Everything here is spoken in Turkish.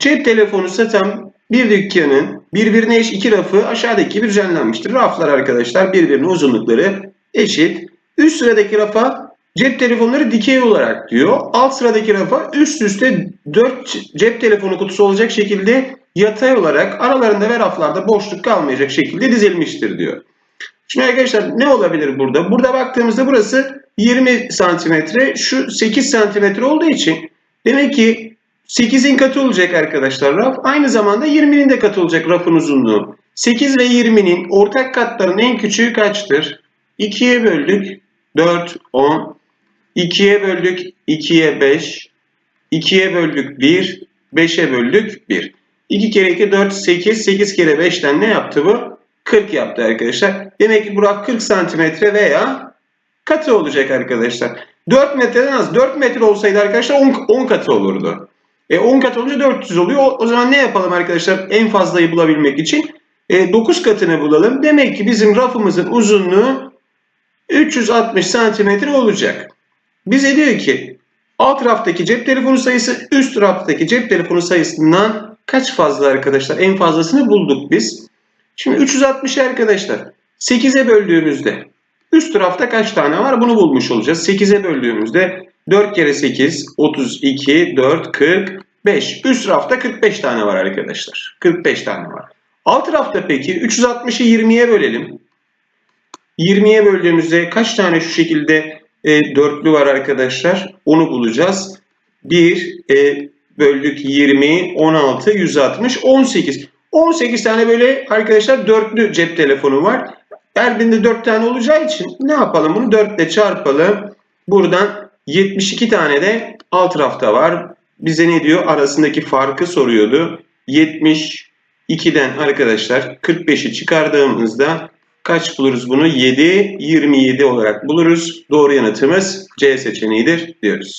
Cep telefonu satan bir dükkanın birbirine eş iki rafı aşağıdaki gibi düzenlenmiştir. Raflar arkadaşlar birbirine uzunlukları eşit. Üst sıradaki rafa cep telefonları dikey olarak diyor. Alt sıradaki rafa üst üste 4 cep telefonu kutusu olacak şekilde yatay olarak aralarında ve raflarda boşluk kalmayacak şekilde dizilmiştir diyor. Şimdi arkadaşlar ne olabilir burada? Burada baktığımızda burası 20 santimetre, şu 8 santimetre olduğu için demek ki 8'in katı olacak arkadaşlar raf. Aynı zamanda 20'nin de katı olacak rafın uzunluğu. 8 ve 20'nin ortak katlarının en küçüğü kaçtır? 2'ye böldük 4, 10. 2'ye böldük 2'ye 5. 2'ye böldük 1. 5'e böldük 1. 2 kere 2 4 8. 8 kere 5'ten ne yaptı bu? 40 yaptı arkadaşlar. Demek ki bu raf 40 santimetre veya katı olacak arkadaşlar. 4 metreden az. 4 metre olsaydı arkadaşlar 10, 10 katı olurdu. E 10 kat olunca 400 oluyor. O, o zaman ne yapalım arkadaşlar en fazlayı bulabilmek için? E, 9 katını bulalım. Demek ki bizim rafımızın uzunluğu 360 santimetre olacak. Bize diyor ki alt raftaki cep telefonu sayısı üst raftaki cep telefonu sayısından kaç fazla arkadaşlar? En fazlasını bulduk biz. Şimdi 360 arkadaşlar 8'e böldüğümüzde üst tarafta kaç tane var bunu bulmuş olacağız. 8'e böldüğümüzde 4 kere 8 32 4 45 üst rafta 45 tane var arkadaşlar. 45 tane var. Alt rafta peki 360'ı 20'ye bölelim. 20'ye böldüğümüzde kaç tane şu şekilde e, dörtlü var arkadaşlar? Onu bulacağız. 1 e, böldük 20, 16, 160, 18. 18 tane böyle arkadaşlar dörtlü cep telefonu var. Her birinde 4 tane olacağı için ne yapalım? Bunu 4 ile çarpalım. Buradan 72 tane de alt rafta var. Bize ne diyor? Arasındaki farkı soruyordu. 72'den arkadaşlar 45'i çıkardığımızda kaç buluruz bunu? 7, 27 olarak buluruz. Doğru yanıtımız C seçeneğidir diyoruz.